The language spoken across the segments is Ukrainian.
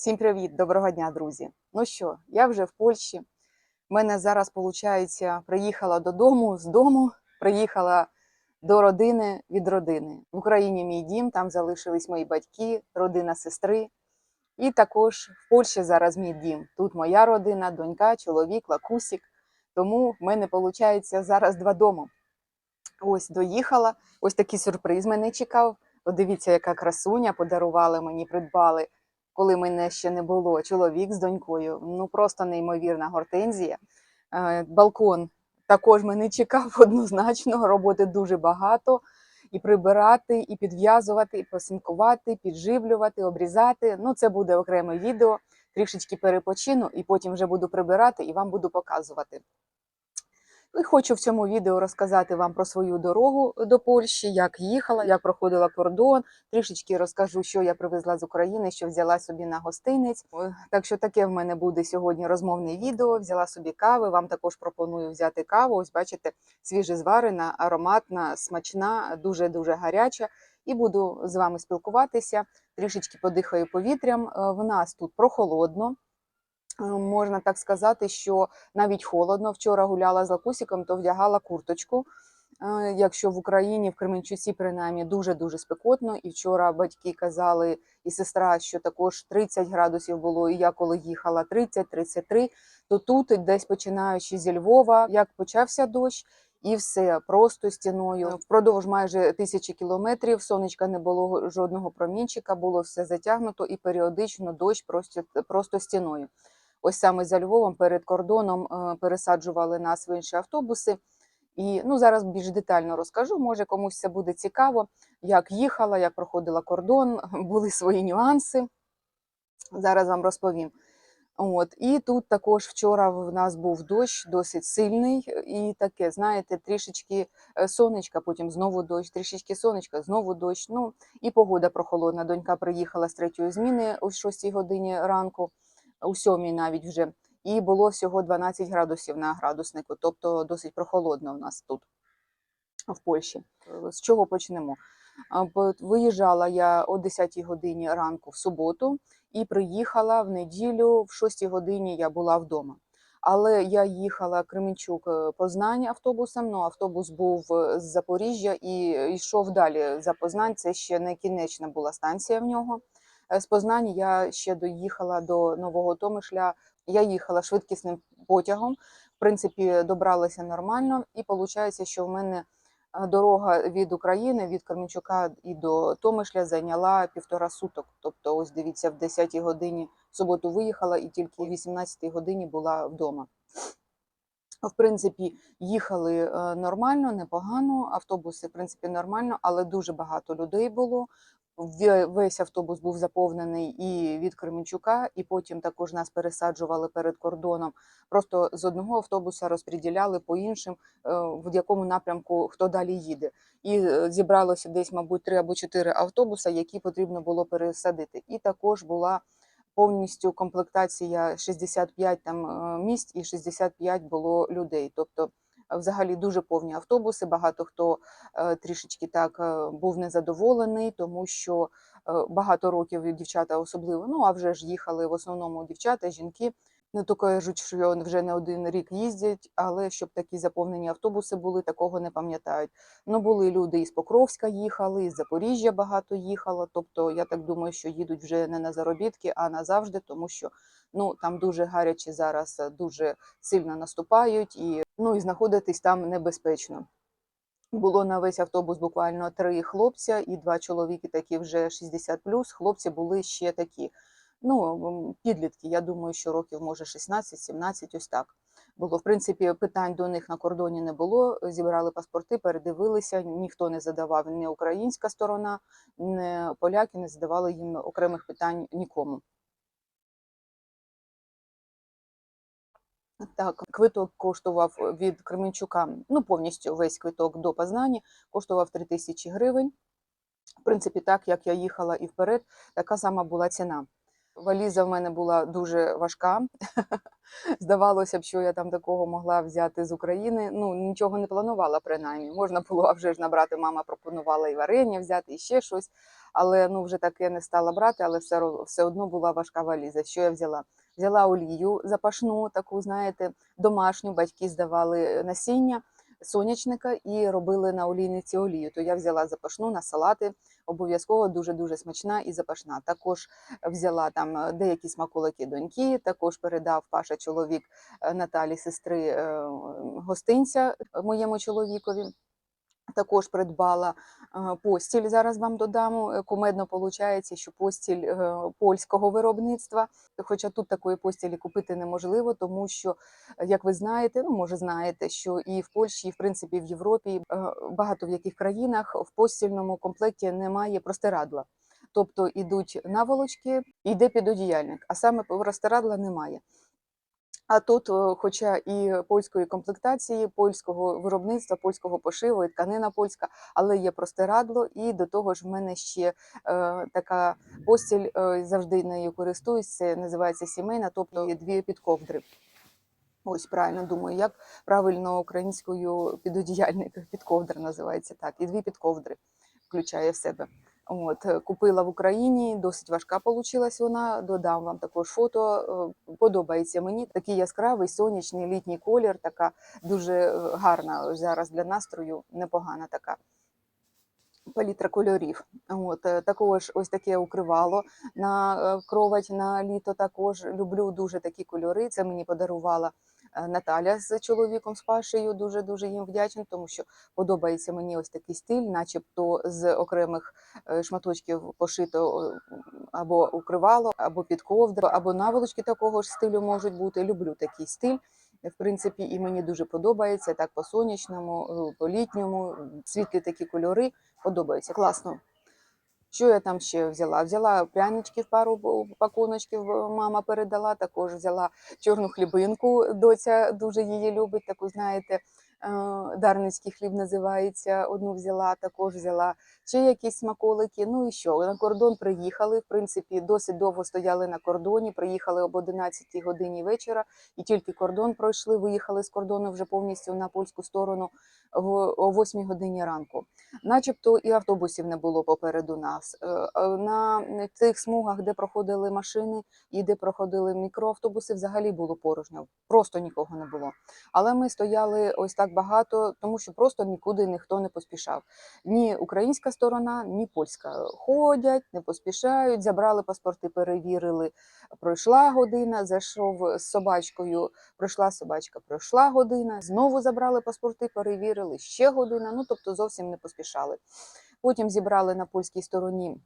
Всім привіт, доброго дня, друзі. Ну що, я вже в Польщі. У мене зараз, виходить, приїхала додому з дому, приїхала до родини від родини. В Україні мій дім, там залишились мої батьки, родина сестри. І також в Польщі зараз мій дім. Тут моя родина, донька, чоловік, лакусік. Тому в мене виходить зараз два дома. Ось доїхала. Ось такий сюрприз мене чекав. От дивіться, яка красуня подарували мені, придбали коли мене ще не було, чоловік з донькою. Ну просто неймовірна гортензія. Е, Балкон також мене чекав однозначно. Роботи дуже багато. І прибирати, і підв'язувати, і посинкувати, підживлювати, обрізати. Ну, це буде окреме відео. Трішечки перепочину, і потім вже буду прибирати і вам буду показувати. І хочу в цьому відео розказати вам про свою дорогу до Польщі, як їхала, як проходила кордон. Трішечки розкажу, що я привезла з України, що взяла собі на гостинець. Так що таке в мене буде сьогодні розмовне відео. Взяла собі кави. Вам також пропоную взяти каву. Ось бачите, свіжезварена, ароматна, смачна, дуже дуже гаряча. І буду з вами спілкуватися. Трішечки подихаю повітрям. Е, В нас тут прохолодно. Е, Можна так сказати, що навіть холодно. Вчора гуляла з лакусиком, то вдягала курточку. Е, Якщо в Україні, в Кременчуці, принаймні, дуже-дуже спекотно. І вчора батьки казали, і сестра, що також 30 градусів було, і я коли їхала 30-33, то тут, десь починаючи зі Львова, як почався дощ, і все просто стіною. Впродовж майже тисячі кілометрів сонечка не було жодного промінчика, було все затягнуто і періодично дощ просто, просто стіною. Ось саме за Львовом перед кордоном е, пересаджували нас в інші автобуси. І ну зараз більш детально розкажу. Може комусь це буде цікаво, як їхала, як проходила кордон, були свої нюанси. Зараз вам розповім. От і тут також вчора в нас був дощ досить сильний, і таке, знаєте, трішечки е, сонечка, потім знову дощ, трішечки сонечка, знову дощ. Ну і погода прохолодна. Донька приїхала з третьої зміни о 6 годині ранку, у сьомій навіть вже, і було всього 12 градусів на градуснику, тобто досить прохолодно в нас тут, в Польщі. З чого почнемо? Виїжджала я о 10 годині ранку в суботу і приїхала в неділю, в 6 годині я була вдома. Але я їхала Кременчук е, Познань автобусом. Ну, автобус був е, з Запоріжжя і йшов далі за Познань. Це ще не кінечна була станція в нього. Е, З Познані я ще доїхала до Нового Томишля. Я їхала швидкісним потягом. В принципі, добралася нормально, і виходить, що в мене е, дорога від України, від Кременчука і до Томишля зайняла півтора суток. Тобто, ось дивіться, в 10 годині в суботу виїхала і тільки о 18-й годині була вдома. В принципі, їхали е, нормально, непогано. Автобуси, в принципі, нормально, але дуже багато людей було. Ве- Весь автобус був заповнений і від Кременчука, і потім також нас пересаджували перед кордоном. Просто з одного автобуса розподіляли по іншим, е, в якому напрямку хто далі їде. І е, зібралося десь, мабуть, три або чотири автобуса, які потрібно було пересадити. І також була повністю комплектація 65 там е, місць і 65 було людей. Тобто, взагалі дуже повні автобуси. Багато хто е, трішечки так е, був незадоволений, тому що е, багато років дівчата особливо. Ну а вже ж їхали в основному дівчата, жінки. Не то кажуть, що вже не один рік їздять, але щоб такі заповнені автобуси були, такого не пам'ятають. Ну були люди із Покровська їхали, із Запоріжжя багато їхало. Тобто, я так думаю, що їдуть вже не на заробітки, а назавжди, тому що ну там дуже гаряче зараз, дуже сильно наступають, і ну і знаходитись там небезпечно. Було на весь автобус буквально три хлопця і два чоловіки, такі вже 60+. Хлопці були ще такі. Ну, підлітки, я думаю, що років може 16-17, ось так було. В принципі, питань до них на кордоні не було. Зібрали паспорти, передивилися. Ніхто не задавав ні українська сторона, ні поляки не задавали їм окремих питань нікому. Так, квиток коштував від Кременчука, ну повністю весь квиток до Познані, коштував 3 тисячі гривень. В принципі, так як я їхала і вперед, така сама була ціна. Валіза в мене була дуже важка. Здавалося б, що я там такого могла взяти з України. Ну, нічого не планувала, принаймні. Можна було вже ж набрати. Мама пропонувала і варення взяти, і ще щось. Але ну вже таке не стала брати, але все, все одно була важка валіза. Що я взяла? Взяла олію запашну, таку, знаєте, домашню. Батьки здавали насіння сонячника і робили на олійниці олію. То я взяла запашну на салати, обов'язково дуже дуже смачна і запашна. Також взяла там е, деякі смаколики доньки. Також передав Паша чоловік е, Наталі, сестри е, гостинця моєму чоловікові. Також придбала е, постіль. Зараз вам додам. Е, Кумедно виходить, що постіль е, польського виробництва. Хоча тут такої постілі купити неможливо, тому що, як ви знаєте, ну може знаєте, що і в Польщі, і в принципі в Європі багато в яких країнах в постільному комплекті немає простирадла. Тобто ідуть наволочки, йде підодіяльник, а саме простирадла немає. А тут, е, хоча і польської комплектації, польського виробництва, польського пошиву, і тканина польська, але є простирадло, і до того ж в мене ще е, така постіль, е, завжди нею користуюсь, це називається сімейна, тобто є дві підковдри. Ось правильно думаю, як правильно українською підодіяльник, підковдра називається так, і дві підковдри включає в себе. От, е, купила в Україні, досить важка получилась вона. Додам вам також фото. е, Подобається мені такий яскравий сонячний літній колір, така дуже е, гарна зараз для настрою, непогана така. Палітра кольорів. От також ось таке укривало на кровать на літо. Також люблю дуже такі кольори. Це мені подарувала Наталя з чоловіком з Пашею. Дуже дуже їм вдячна, тому що подобається мені ось такий стиль, начебто з окремих е, шматочків пошито е, або укривало, або під ковдру, або наволочки такого ж стилю можуть бути. Люблю такий стиль. В принципі, і мені дуже подобається так по сонячному, е, по літньому, світлі такі кольори подобаються. Класно. Що я там ще взяла? Взяла пряничків, пару пакуночків е, мама передала. Також взяла чорну хлібинку. Доця дуже її любить. Таку, знаєте, е, дарницький хліб називається. Одну взяла, також взяла ще якісь смаколики. Ну і що? На кордон приїхали. В принципі, досить довго стояли на кордоні. Приїхали об 11 годині вечора, і тільки кордон пройшли. Виїхали з кордону вже повністю на польську сторону в о 8 годині ранку. Начебто і автобусів не було попереду нас. Е, е, На тих смугах, де проходили машини і де проходили мікроавтобуси, взагалі було порожньо, просто нікого не було. Але ми стояли ось так багато, тому що просто нікуди ніхто не поспішав. Ні українська сторона, ні польська. Ходять, не поспішають, забрали паспорти, перевірили. Пройшла година, зайшов з собачкою, пройшла собачка, пройшла година, знову забрали паспорти, перевірили ще година. Ну тобто зовсім не поспішали. Потім зібрали на польській стороні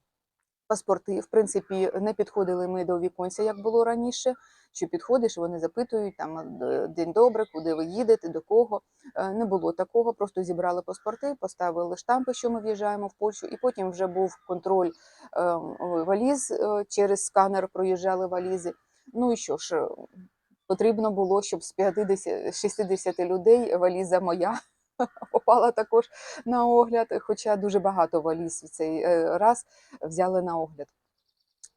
паспорти. В принципі, не підходили ми до віконця, як було раніше. Що підходиш, вони запитують там день добре, куди ви їдете, до кого. Е, Не було такого. Просто зібрали паспорти, поставили штампи, що ми в'їжджаємо в Польщу, і потім вже був контроль е, валіз е, через сканер проїжджали валізи. Ну і що ж, потрібно було, щоб з 50, 60 людей валіза моя попала також на огляд, хоча дуже багато валіз в цей е, раз взяли на огляд.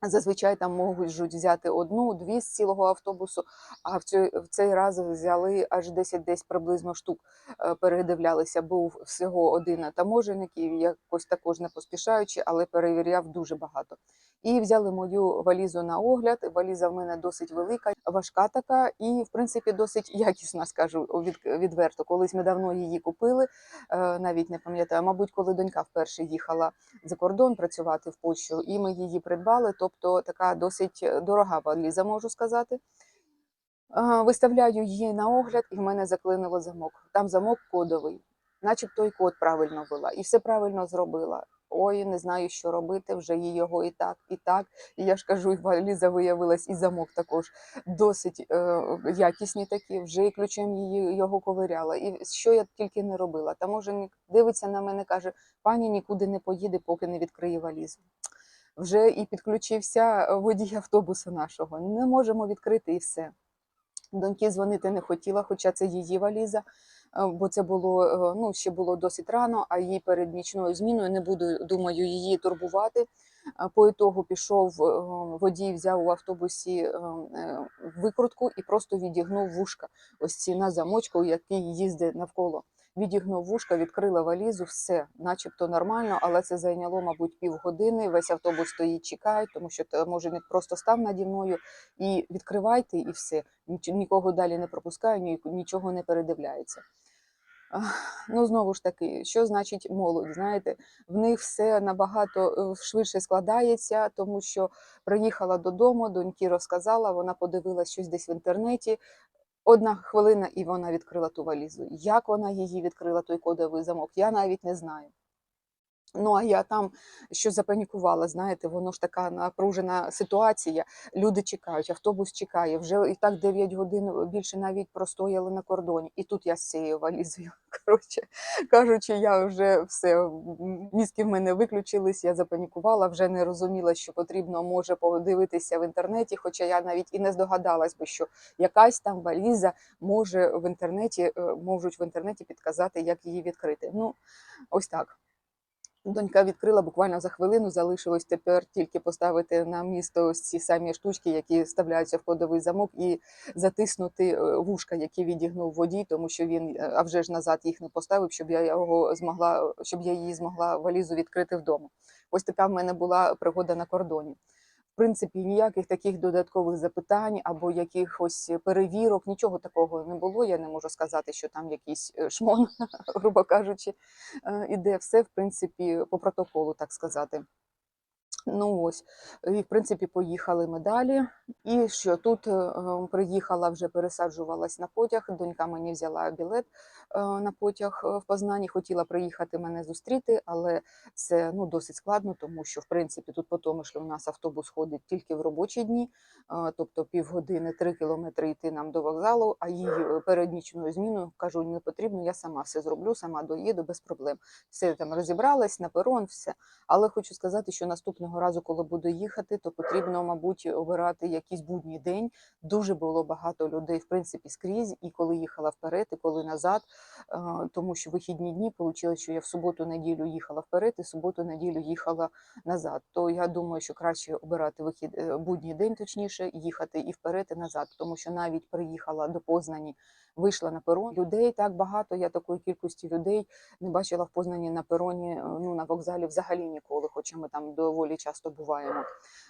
Зазвичай там можуть взяти одну, дві з цілого автобусу, а в цей, в цей раз взяли аж 10 десь приблизно штук. е, Передивлялися, був всього один таможенник, якось також не поспішаючи, але перевіряв дуже багато. І взяли мою валізу на огляд. Валіза в мене досить велика, важка така, і в принципі досить якісна, скажу від, відверто. Колись ми давно її купили, е, навіть не пам'ятаю, мабуть, коли донька вперше їхала за кордон працювати в Польщу, і ми її придбали. Тобто така досить дорога валіза, можу сказати. Виставляю її на огляд, і в мене заклинило замок. Там замок кодовий, начебто і код правильно ввела, і все правильно зробила. Ой, не знаю, що робити, вже їй його і так, і так. І я ж кажу, і валіза виявилась, і замок також досить е, якісні такі. Вже і ключем її його ковиряла. І що я тільки не робила. Таможенник дивиться на мене, каже: пані нікуди не поїде, поки не відкриє валізу. Вже і підключився водій автобуса нашого. Не можемо відкрити і все. Доньки дзвонити не хотіла, хоча це її валіза, е, бо це було е, ну ще було досить рано. А їй перед нічною зміною не буду, думаю, її турбувати. А По ітогу пішов е, водій, взяв у автобусі е, е, викрутку і просто відігнув вушка. Ось ці на замочку, який їздить навколо. Відігнув вушка, відкрила валізу, все, начебто нормально, але це зайняло, мабуть, півгодини. Весь автобус стоїть, чекає, тому що може він просто став наді мною і відкривайте, і все. Нікого далі не пропускаю, нічого не передивляється. Ну, знову ж таки, що значить молодь? Знаєте, в них все набагато е, швидше складається, тому що приїхала додому, доньки розказала, вона подивилась щось десь в інтернеті. Одна хвилина, і вона відкрила ту валізу. Як вона її відкрила, той кодовий замок, я навіть не знаю. Ну, а я там що запанікувала, знаєте, воно ж така напружена ситуація. Люди чекають, автобус чекає. Вже і так 9 годин більше навіть простояли на кордоні. І тут я з цією валізою. Коротше кажучи, я вже все мізки в мене виключились. Я запанікувала, вже не розуміла, що потрібно може подивитися в інтернеті. Хоча я навіть і не здогадалась би, що якась там валіза може в інтернеті, е, можуть в інтернеті підказати, як її відкрити. Ну, ось так. Донька відкрила буквально за хвилину. Залишилось тепер тільки поставити на місто ось ці самі штучки, які вставляються в кодовий замок, і затиснути е, вушка, які відігнув водій, тому що він е, а вже ж назад їх не поставив, щоб я його змогла, щоб я її змогла валізу відкрити вдома. Ось така в мене була пригода на кордоні. Принципі, ніяких таких додаткових запитань або якихось перевірок, нічого такого не було. Я не можу сказати, що там якийсь е, шмон, грубо кажучи, е, іде все, в принципі, по протоколу, так сказати. Ну ось, і в принципі поїхали ми далі. І що тут е, е, приїхала, вже пересаджувалась на потяг. Донька мені взяла білет е, на потяг е, в Познані. Хотіла приїхати мене зустріти, але це ну досить складно, тому що в принципі тут по тому, що у нас автобус ходить тільки в робочі дні, тобто півгодини, три кілометри йти нам до вокзалу. А їй е, перед нічною зміною кажу, не потрібно, я сама все зроблю, сама доїду без проблем. Все там розібралась на перон, все. Але хочу сказати, що наступного разу, коли буду їхати, то потрібно, мабуть, обирати якийсь будній день. Дуже було багато людей, в принципі, скрізь, і коли їхала вперед, і коли назад, тому що вихідні дні вийшло, що я в суботу-неділю їхала вперед, і суботу-неділю їхала назад. То я думаю, що краще обирати вихід е, будній день, точніше, їхати і вперед, і назад, тому що навіть приїхала до Познані, вийшла на перон. Людей так багато. Я такої кількості людей не бачила в Познані на пероні, е, ну на вокзалі взагалі ніколи, хоча ми там доволі часто буваємо.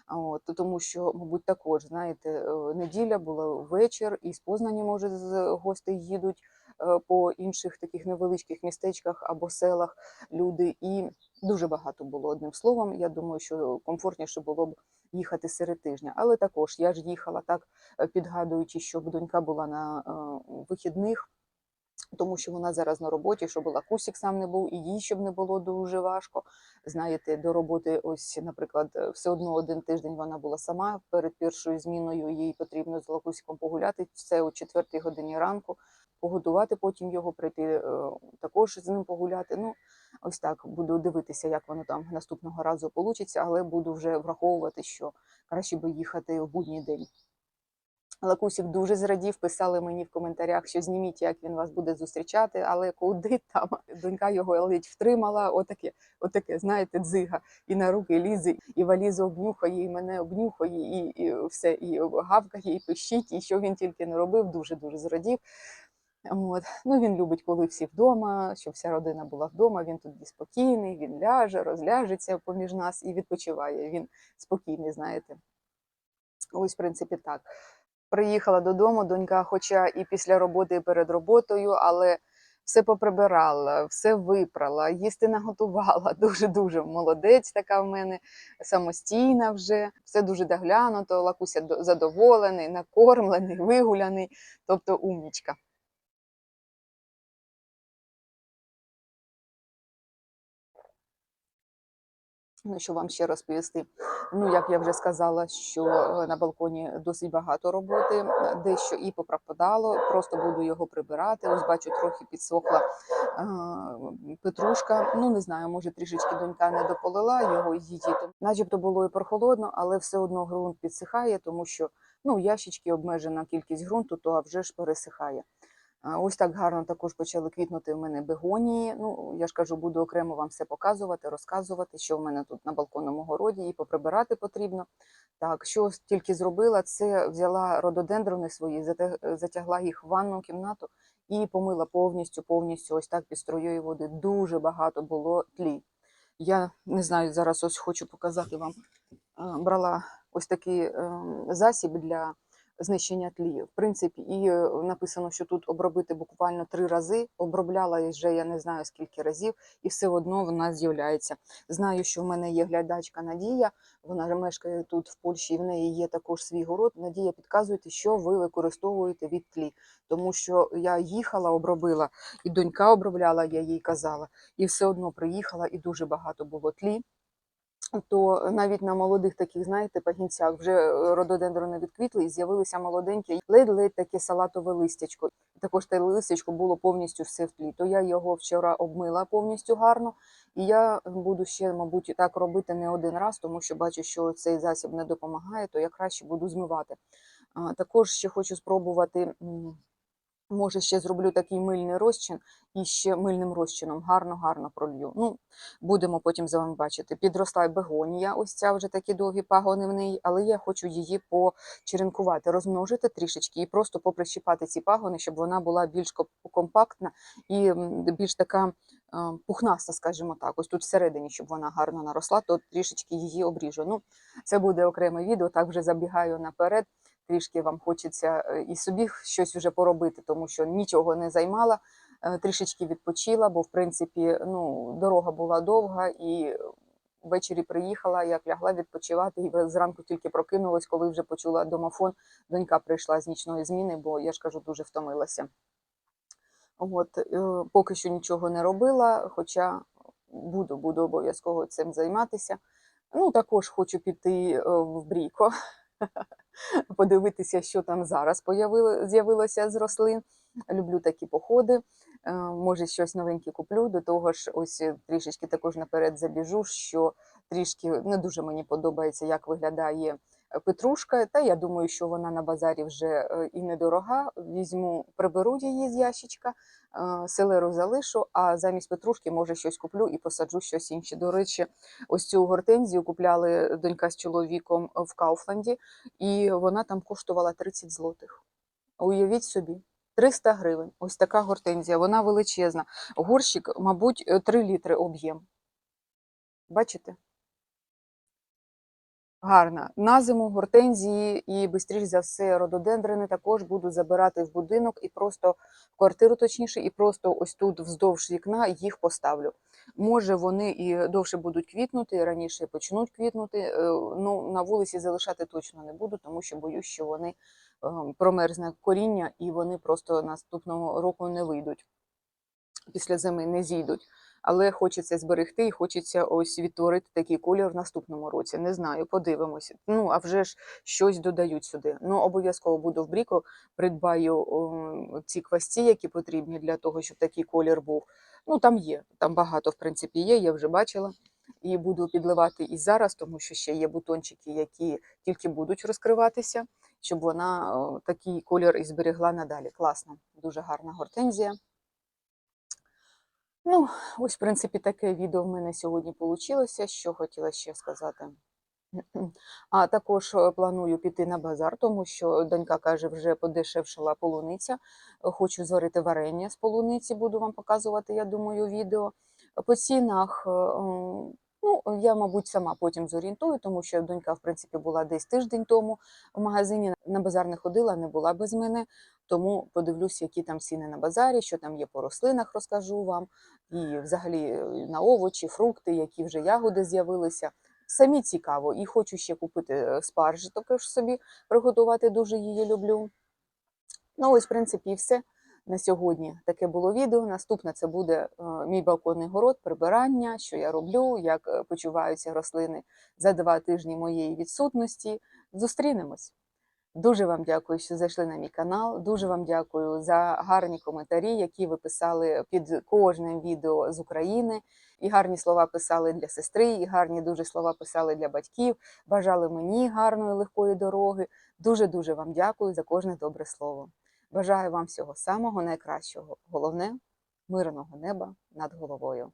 А От, тому що, мабуть, також знаєте, е, неділя була вечір, і з Познані, може, з гостей їдуть е, по інших таких невеличких містечках або селах люди, і дуже багато було одним словом. Я думаю, що комфортніше було б їхати серед тижня. Але також я ж їхала так, е, підгадуючи, щоб донька була на вихідних. Тому що вона зараз на роботі, щоб була кусік сам не був, і їй щоб не було дуже важко. Знаєте, до роботи, ось, наприклад, е, все одно один тиждень вона була сама. Перед першою зміною їй потрібно з лакусиком погуляти. Це о четвертій годині ранку, погодувати потім його, прийти е, також з ним погуляти. Ну, ось так буду дивитися, як воно там наступного разу вийде, але буду вже враховувати, що краще би їхати в будній день. Лакусік дуже зрадів, писали мені в коментарях, що зніміть, як він вас буде зустрічати, але куди там донька його ледь втримала. Отаке, отаке, знаєте, дзига, і на руки лізе, і валізу обнюхає, і мене обнюхає, і, і все, і гавкає, і пищить, і що він тільки не робив, дуже дуже зрадів. От. Ну, він любить, коли всі вдома, щоб вся родина була вдома. Він тоді спокійний, він ляже, розляжеться поміж нас і відпочиває. Він спокійний, знаєте. Ось, в принципі, так. Приїхала додому, донька, хоча і після роботи, і перед роботою, але все поприбирала, все випрала, їсти наготувала. Дуже дуже молодець, така в мене самостійна вже, все дуже доглянуто. Лакуся задоволений, накормлений, вигуляний, тобто умнічка. Що вам ще розповісти? Ну, як я вже сказала, що е, на балконі досить багато роботи, дещо і попропадало, просто буду його прибирати. Ось бачу, трохи підсохла е, петрушка. Ну, не знаю, може трішечки донька не дополила його її. то Начебто було і прохолодно, але все одно ґрунт підсихає, тому що ну, ящички обмежена кількість ґрунту, то а вже ж пересихає. Ось так гарно також почали квітнути в мене бегонії. Ну, я ж кажу, буду окремо вам все показувати, розказувати, що в мене тут на балконному городі, і поприбирати потрібно. Так, що тільки зробила, це взяла рододендрони свої, затягла їх в ванну кімнату і помила повністю, повністю ось так під струєю води. Дуже багато було тлі. Я не знаю, зараз ось хочу показати вам. Брала ось такий е, засіб для знищення тлі. В принципі, і е, написано, що тут обробити буквально три рази. Обробляла вже я не знаю скільки разів, і все одно вона з'являється. Знаю, що в мене є глядачка Надія. Вона мешкає тут в Польщі, і в неї є також свій город. Надія, підказуйте, що ви використовуєте від тлі. Тому що я їхала, обробила, і донька обробляла, я їй казала, і все одно приїхала, і дуже багато було тлі. То навіть на молодих таких, знаєте, пагінцях вже е, рододендрони відквітли і з'явилися молоденькі, ледь-ледь таке салатове листячко. Також те листячко було повністю все в тлі. То я його вчора обмила повністю гарно, і я буду ще, мабуть, так робити не один раз, тому що бачу, що цей засіб не допомагає, то я краще буду змивати. Також ще хочу спробувати. Може, ще зроблю такий мильний розчин і ще мильним розчином гарно-гарно пролью. Ну, будемо потім з вами бачити. Підросла й бегонія, ось ця вже такі довгі пагони в неї, але я хочу її почеренкувати, розмножити трішечки і просто поприщипати ці пагони, щоб вона була більш компактна і більш така е, пухнаста, скажімо так. Ось тут всередині, щоб вона гарно наросла, то трішечки її обріжу. Ну, це буде окреме відео, так вже забігаю наперед. Трішки вам хочеться е, і собі щось вже поробити, тому що нічого не займала, е, трішечки відпочила, бо в принципі ну, дорога була довга і ввечері приїхала, як лягла відпочивати, і зранку тільки прокинулась, коли вже почула домофон. Донька прийшла з нічної зміни, бо я ж кажу, дуже втомилася. От, е, поки що нічого не робила, хоча буду, буду обов'язково цим займатися. Ну, також хочу піти в Бріко, подивитися, що там зараз з'явилося з рослин. Люблю такі походи. Е, Може, щось новеньке куплю. До того ж, ось е, трішечки також наперед забіжу, що трішки не дуже мені подобається, як виглядає петрушка. Та я думаю, що вона на базарі вже е, і недорога. Візьму, приберу її з ящичка, е, селеру залишу, а замість петрушки, може, щось куплю і посаджу щось інше. До речі, ось цю гортензію купляли донька з чоловіком в Кауфланді, і вона там коштувала 30 злотих. Уявіть собі. 300 гривень. Ось така гортензія, вона величезна. Горщик, мабуть, е, 3 літри об'єм. Бачите? Гарна. На зиму гортензії і, швидше за все, рододендрини також буду забирати в будинок і просто в квартиру, точніше, і просто ось тут вздовж вікна їх поставлю. Може, вони і довше будуть квітнути, раніше почнуть квітнути. е, Ну, на вулиці залишати точно не буду, тому що боюсь, що вони е, промерзне коріння і вони просто наступного року не вийдуть. Після зими не зійдуть. Але хочеться зберегти і хочеться ось відтворити такий колір в наступному році. Не знаю, подивимося. Ну, а вже ж щось додають сюди. Ну, обов'язково буду в бріку, придбаю о, ці квасці, які потрібні для того, щоб такий колір був. Ну, там є, там багато, в принципі, є, я вже бачила. І буду підливати і зараз, тому що ще є бутончики, які тільки будуть розкриватися, щоб вона такий колір і зберегла надалі. Класно, дуже гарна гортензія. Ну, ось, в принципі, таке відео в мене сьогодні вийшло. Що хотіла ще сказати. А також е, планую піти на базар, тому що донька каже, вже подешевшала полуниця. Хочу зварити варення з полуниці, буду вам показувати, я думаю, відео. По цінах, е, ну, я, мабуть, сама потім зорієнтую, тому що донька, в принципі, була десь тиждень тому в магазині. На базар не ходила, не була без мене. Тому подивлюсь, які там ціни на базарі, що там є по рослинах, розкажу вам. І взагалі е, на овочі, фрукти, які вже ягоди з'явилися. Самі цікаво. І хочу ще купити е, спаржі, також собі приготувати, дуже її люблю. Ну, ось, в принципі, і все на сьогодні. Таке було відео. Наступне це буде е, мій балконний город, прибирання, що я роблю, як е, почуваються рослини за два тижні моєї відсутності. Зустрінемось. Дуже вам дякую, що зайшли на мій канал. Дуже вам дякую за гарні коментарі, які ви писали під кожним відео з України. І гарні слова писали для сестри, і гарні дуже слова писали для батьків. Бажали мені гарної легкої дороги. Дуже дуже вам дякую за кожне добре слово. Бажаю вам всього самого найкращого. Головне мирного неба над головою.